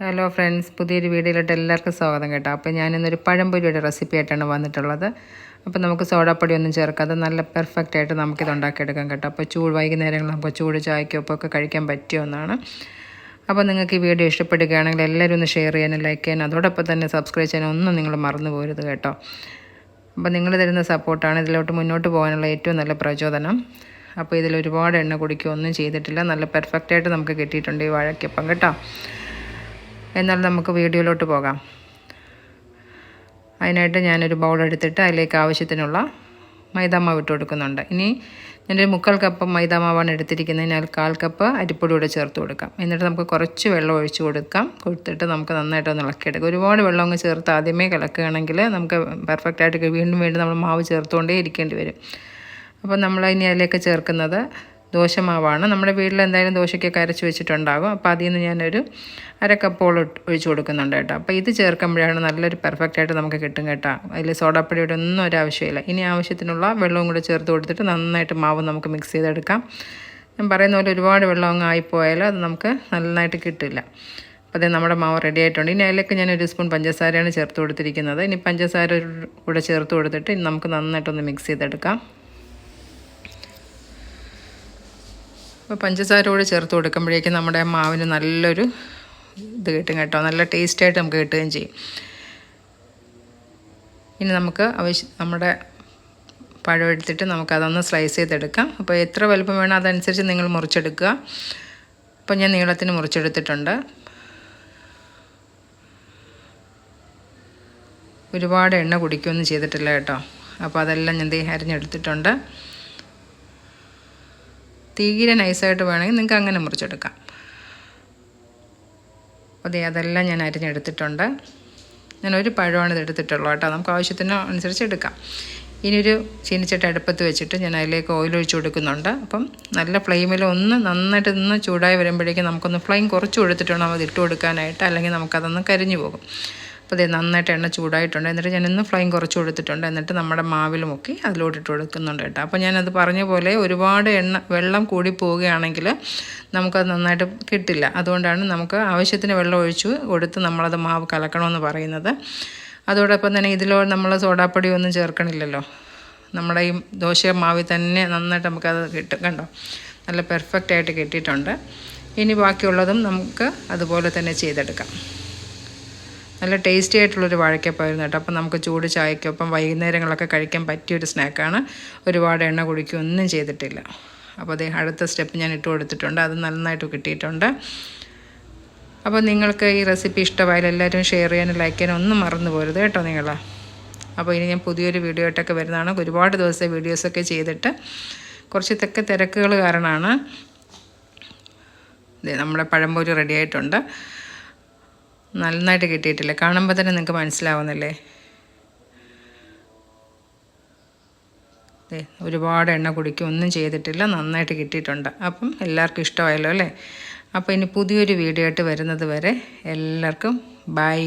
Hello friends പുതിയൊരു വീഡിയോയിലോട്ട് എല്ലാവർക്കും സ്വാഗതം കേട്ടോ. അപ്പോൾ ഞാനിന്നൊരു പഴംപൊരിയുടെ റെസിപ്പി ആയിട്ടാണ് വന്നിട്ടുള്ളത്. അപ്പോൾ നമുക്ക് സോഡാപ്പൊടി ഒന്നും ചേർക്കാതെ നല്ല പെർഫെക്റ്റ് ആയിട്ട് നമുക്കിത് ഉണ്ടാക്കിയെടുക്കാം കേട്ടോ. അപ്പോൾ ചൂട് വൈകുന്നേരങ്ങളിൽ നമുക്ക് ചൂട് ഒക്കെ കഴിക്കാൻ പറ്റിയ ഒന്നാണ്. അപ്പോൾ നിങ്ങൾക്ക് ഈ വീഡിയോ ഇഷ്ടപ്പെടുകയാണെങ്കിൽ എല്ലാവരും ഒന്ന് ഷെയർ ചെയ്യാനും ലൈക്ക് ചെയ്യാനും അതോടൊപ്പം തന്നെ സബ്സ്ക്രൈബ് ചെയ്യാനും ഒന്നും നിങ്ങൾ മറന്നു പോരുത് കേട്ടോ. അപ്പോൾ നിങ്ങൾ തരുന്ന സപ്പോർട്ടാണ് ഇതിലോട്ട് മുന്നോട്ട് പോകാനുള്ള ഏറ്റവും നല്ല പ്രചോദനം. അപ്പോൾ ഇതിൽ ഒരുപാട് എണ്ണ കുടിക്കുകയൊന്നും ചെയ്തിട്ടില്ല. നല്ല പെർഫെക്റ്റായിട്ട് നമുക്ക് കിട്ടിയിട്ടുണ്ട് ഈ വാഴയ്ക്കൊപ്പം കേട്ടോ. എന്നാൽ നമുക്ക് വീഡിയോയിലോട്ട് പോകാം. അതിനായിട്ട് ഞാനൊരു ബൗൾ എടുത്തിട്ട് അതിലേക്ക് ആവശ്യത്തിനുള്ള മൈദാമാവ് ഇട്ട് കൊടുക്കുന്നുണ്ട്. ഇനി ഞാനൊരു മുക്കാൽ കപ്പ് മൈദാമാവാണ് എടുത്തിരിക്കുന്നതിനാൽ കാൽ കപ്പ് അരിപ്പൊടി കൂടെ ചേർത്ത് കൊടുക്കാം. എന്നിട്ട് നമുക്ക് കുറച്ച് വെള്ളം ഒഴിച്ച് കൊടുക്കാം. കൊടുത്തിട്ട് നമുക്ക് നന്നായിട്ട് ഒന്ന് ഇളക്കിയെടുക്കാം. ഒരുപാട് വെള്ളം അങ്ങ് ചേർത്ത് ആദ്യമേ കലക്കുകയാണെങ്കിൽ നമുക്ക് പെർഫെക്റ്റ് ആയിട്ട് വീണ്ടും വീണ്ടും നമ്മൾ മാവ് ചേർത്തുകൊണ്ടേ ഇരിക്കേണ്ടി വരും. അപ്പം നമ്മൾ ഇനി അതിലേക്ക് ചേർക്കുന്നത് ദോശമാവാണ്. നമ്മുടെ വീട്ടിൽ എന്തായാലും ദോശയ്ക്കൊക്കെ അരച്ച് വെച്ചിട്ടുണ്ടാകും. അപ്പോൾ അതിൽ നിന്ന് ഞാനൊരു അര ഒഴിച്ചു കൊടുക്കുന്നുണ്ട് കേട്ടോ. അപ്പോൾ ഇത് ചേർക്കുമ്പോഴാണ് നല്ലൊരു പെർഫെക്റ്റ് ആയിട്ട് നമുക്ക് കിട്ടും കേട്ടോ. അതിൽ സോഡാപ്പൊടിയുടെ ഒന്നും ഒരു ആവശ്യമില്ല. ഇനി ആവശ്യത്തിനുള്ള വെള്ളവും കൂടെ ചേർത്ത് കൊടുത്തിട്ട് നന്നായിട്ട് മാവ് നമുക്ക് മിക്സ് ചെയ്തെടുക്കാം. ഞാൻ പറയുന്ന പോലെ ഒരുപാട് വെള്ളം അങ്ങ് ആയിപ്പോയാൽ അത് നമുക്ക് നന്നായിട്ട് കിട്ടില്ല. അപ്പോൾ അതേ നമ്മുടെ മാവ് റെഡി ആയിട്ടുണ്ട്. ഇനി അതിലേക്ക് ഞാൻ ഒരു സ്പൂൺ പഞ്ചസാരയാണ് ചേർത്ത് കൊടുത്തിരിക്കുന്നത്. ഇനി പഞ്ചസാര കൂടെ ചേർത്ത് കൊടുത്തിട്ട് നമുക്ക് നന്നായിട്ടൊന്ന് മിക്സ് ചെയ്തെടുക്കാം. അപ്പോൾ പഞ്ചസാര കൂടെ ചേർത്ത് കൊടുക്കുമ്പോഴേക്കും നമ്മുടെ മാവിന് നല്ലൊരു ഇത് കിട്ടും കേട്ടോ. നല്ല ടേസ്റ്റായിട്ട് നമുക്ക് കിട്ടുകയും ചെയ്യും. ഇനി നമുക്ക് ആവശ്യം നമ്മുടെ പഴം എടുത്തിട്ട് നമുക്കതൊന്ന് സ്ലൈസ് ചെയ്തെടുക്കാം. അപ്പോൾ എത്ര വലുപ്പം വേണം അതനുസരിച്ച് നിങ്ങൾ മുറിച്ചെടുക്കുക. അപ്പോൾ ഞാൻ നീളത്തിന് മുറിച്ചെടുത്തിട്ടുണ്ട്. ഒരുപാട് എണ്ണ കുടിക്കുകയൊന്നും ചെയ്തിട്ടില്ല കേട്ടോ. അപ്പോൾ അതെല്ലാം ഞാൻ ദേ അരിഞ്ഞെടുത്തിട്ടുണ്ട്. തീരെ നൈസായിട്ട് വേണമെങ്കിൽ നിങ്ങൾക്ക് അങ്ങനെ മുറിച്ചെടുക്കാം. അതെ അതെല്ലാം ഞാൻ അരിഞ്ഞെടുത്തിട്ടുണ്ട്. ഞാൻ ഒരു പഴമാണ് ഇത് എടുത്തിട്ടുള്ളൂ കേട്ടോ. നമുക്ക് ആവശ്യത്തിന് അനുസരിച്ച് എടുക്കാം. ഇനിയൊരു ചീനിച്ചട്ടി അടുപ്പത്ത് വെച്ചിട്ട് ഞാൻ അതിലേക്ക് ഓയിൽ ഒഴിച്ച് കൊടുക്കുന്നുണ്ട്. അപ്പം നല്ല ഫ്ലെയിമിൽ ഒന്ന് നന്നായിട്ട് നിന്ന് ചൂടായി വരുമ്പോഴേക്കും നമുക്കൊന്ന് ഫ്ലെയിം കുറച്ച് കൊടുത്തിട്ട് അത് ഇട്ട് കൊടുക്കാനായിട്ട്. അല്ലെങ്കിൽ നമുക്കതൊന്ന് കരിഞ്ഞു പോകും. അപ്പോൾ ഇത് നന്നായിട്ട് എണ്ണ ചൂടായിട്ടുണ്ട്. എന്നിട്ട് ഞാൻ ഞാനിന്ന് ഫ്ലെയിം കുറച്ച് കൊടുത്തിട്ടുണ്ട്. എന്നിട്ട് നമ്മുടെ മാവിൽ മുക്കി ഇട്ട് കൊടുക്കുന്നുണ്ട് കേട്ടോ. അപ്പോൾ ഞാനത് പറഞ്ഞ പോലെ ഒരുപാട് എണ്ണ വെള്ളം കൂടി പോവുകയാണെങ്കിൽ നമുക്കത് നന്നായിട്ട് കിട്ടില്ല. അതുകൊണ്ടാണ് നമുക്ക് ആവശ്യത്തിന് വെള്ളം ഒഴിച്ച് കൊടുത്ത് നമ്മളത് മാവ് കലക്കണമെന്ന് പറയുന്നത്. അതോടൊപ്പം തന്നെ ഇതിലോ നമ്മൾ സോഡാപ്പൊടി ഒന്നും ചേർക്കണില്ലല്ലോ. നമ്മുടെ ഈ ദോശ മാവിൽ തന്നെ നന്നായിട്ട് നമുക്കത് കിട്ടും. കണ്ടോ? നല്ല പെർഫെക്റ്റ് ആയിട്ട് കിട്ടിയിട്ടുണ്ട്. ഇനി ബാക്കിയുള്ളതും നമുക്ക് അതുപോലെ തന്നെ ചെയ്തെടുക്കാം. നല്ല ടേസ്റ്റി ആയിട്ടുള്ളൊരു വാഴക്കപ്പായിരുന്നു കേട്ടോ. അപ്പം നമുക്ക് ചൂട് ചായക്കൊപ്പം വൈകുന്നേരങ്ങളൊക്കെ കഴിക്കാൻ പറ്റിയൊരു സ്നാക്കാണ്. ഒരുപാട് എണ്ണ കുടിക്കുകയൊന്നും ചെയ്തിട്ടില്ല. അപ്പോൾ അതേ അടുത്ത സ്റ്റെപ്പ് ഞാൻ ഇട്ട് കൊടുത്തിട്ടുണ്ട്. അത് നന്നായിട്ട് കിട്ടിയിട്ടുണ്ട്. അപ്പോൾ നിങ്ങൾക്ക് ഈ റെസിപ്പി ഇഷ്ടമായാലും എല്ലാവരും ഷെയർ ചെയ്യാനും ലൈക്ക് ചെയ്യാനും ഒന്നും മറന്നു പോരുത് കേട്ടോ നിങ്ങൾ അപ്പോൾ ഇനി ഞാൻ പുതിയൊരു വീഡിയോ ആയിട്ടൊക്കെ വരുന്നതാണ്. ഒരുപാട് ദിവസത്തെ വീഡിയോസൊക്കെ ചെയ്തിട്ട് കുറച്ച് തെക്കെ തിരക്കുകൾ കാരണമാണ്. നമ്മുടെ പഴംപൊരി റെഡി ആയിട്ടുണ്ട്. നന്നായിട്ട് കിട്ടിയിട്ടില്ല? കാണുമ്പോൾ തന്നെ നിങ്ങൾക്ക് മനസ്സിലാവുന്നില്ലേ? ഒരുപാട് എണ്ണ കുടിക്കും ഒന്നും ചെയ്തിട്ടില്ല നന്നായിട്ട് കിട്ടിയിട്ടുണ്ട്. അപ്പം എല്ലാവർക്കും ഇഷ്ടമായല്ലോ അല്ലേ? അപ്പോൾ ഇനി പുതിയൊരു വീഡിയോ ആയിട്ട് വരുന്നത് വരെ എല്ലാവർക്കും ബൈ.